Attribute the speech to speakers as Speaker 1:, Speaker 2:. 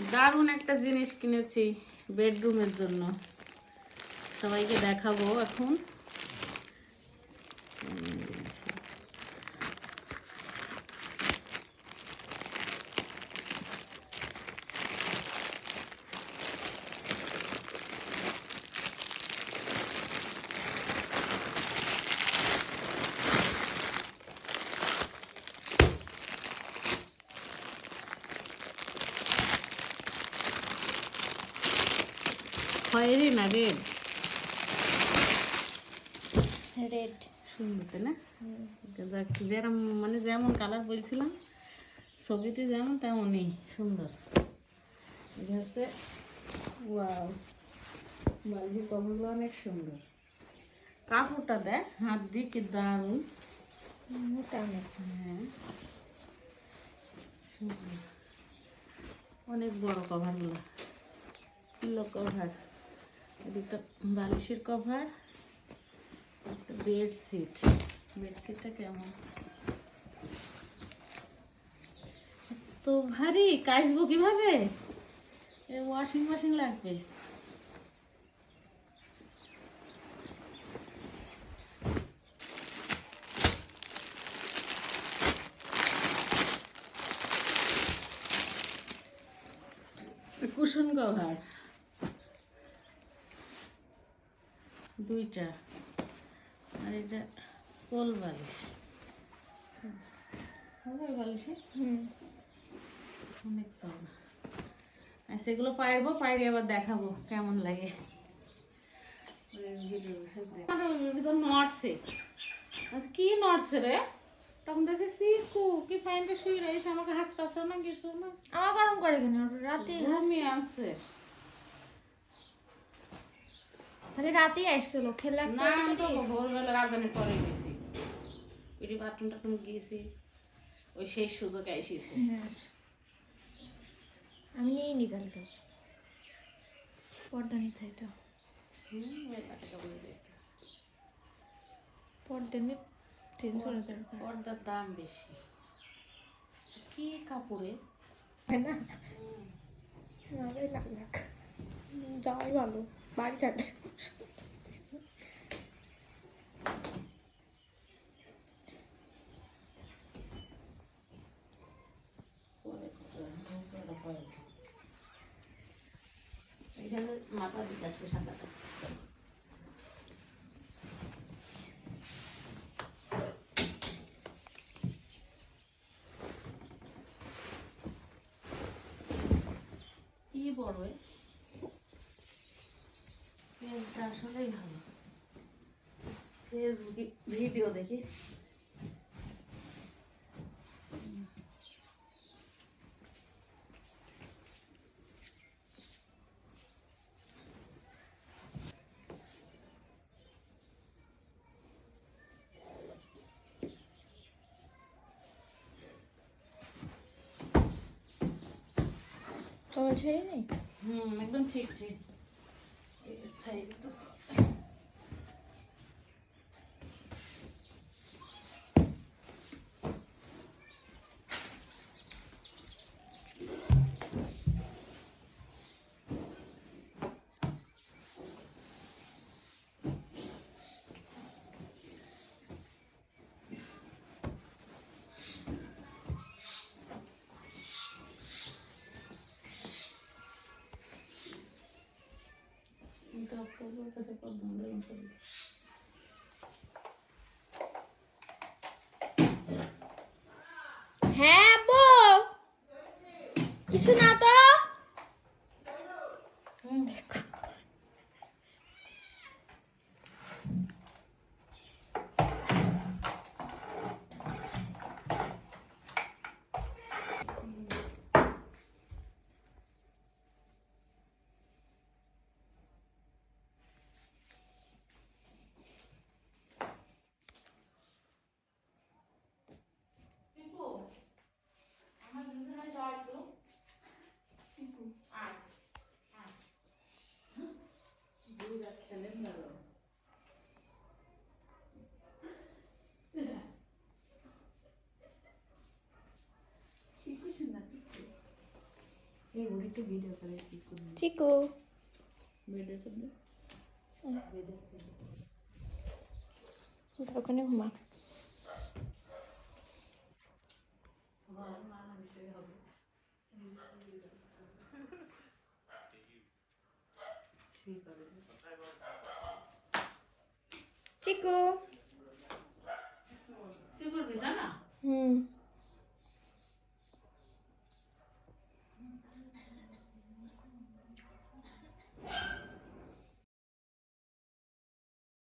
Speaker 1: দারুণ একটা জিনিস কিনেছি বেডরুমের জন্য। সবাইকে দেখাবো এখন। খয়েরি না রেড?
Speaker 2: রেড।
Speaker 1: সুন্দর তাই না যেরম মানে যেমন কালার বলছিলাম ছবিতে যেমন তেমনই সুন্দর। এটা হচ্ছে ওয়াও কভারগুলো অনেক সুন্দর। কাপড়টা দেখ হাত দিয়ে কি দারুণ।
Speaker 2: মোটা
Speaker 1: হ্যাঁ। অনেক বড় কভারগুলো পিলো কভার এদিকটা বালিশের কভার বেডশিট। বেডশিটটা কেমন? তো ভারী, কাচবো কীভাবে? ওয়াশিং মেশিন লাগবে। Cushion cover. দুইটা। আর এটা কোল বালিশ। হবে বালিশে? অনেক চওড়া আর সেগুলো পারব পাইরে আবার দেখাবো কেমন লাগে। নড়ছে। আচ্ছা কি নড়ছে রে? তখন দেখছি সিকু কি ফাইনটা শুয়ে রয়েছে আমাকে হাসপাস না কিছু না।
Speaker 2: আমার গরম করে কেন? রাতে
Speaker 1: ঘুমিয়ে আছে
Speaker 2: তাহলে রাতেই আসছিল খেলা
Speaker 1: না আমি তো ভোরবেলা পরে গেছি পিটি বাথরুম টাথরুম গিয়েছি ওই সেই সুযোগে এসেছি
Speaker 2: হ্যাঁ আমি নিয়ে নি কালকে পর্দা নিতে
Speaker 1: ওই।
Speaker 2: পর্দা নিয়ে চেঞ্জ করে দরকার
Speaker 1: পর্দার দাম বেশি কি কাপড়ে
Speaker 2: না নাহলে লাখ লাখ যাওয়াই ভালো বাড়ি
Speaker 1: পরে। মাথা দিতে আসবে সাদাটা কি পড়বে পেজটা আসলেই ভালো। ফেসবুকে ভিডিও দেখি।
Speaker 2: ছেড়ে নেই?
Speaker 1: হুম একদম ঠিক ঠিক। 这菜不是 এটা আপনাদের কাছে কত আমরা ইনশাআল্লাহ
Speaker 2: হ্যাঁ বো কিছু না তো
Speaker 1: হুম
Speaker 2: চিকু
Speaker 1: ভিডিও করবি
Speaker 2: তো ওখানে ঘুমা চিকু
Speaker 1: সে করবি জানা
Speaker 2: হুম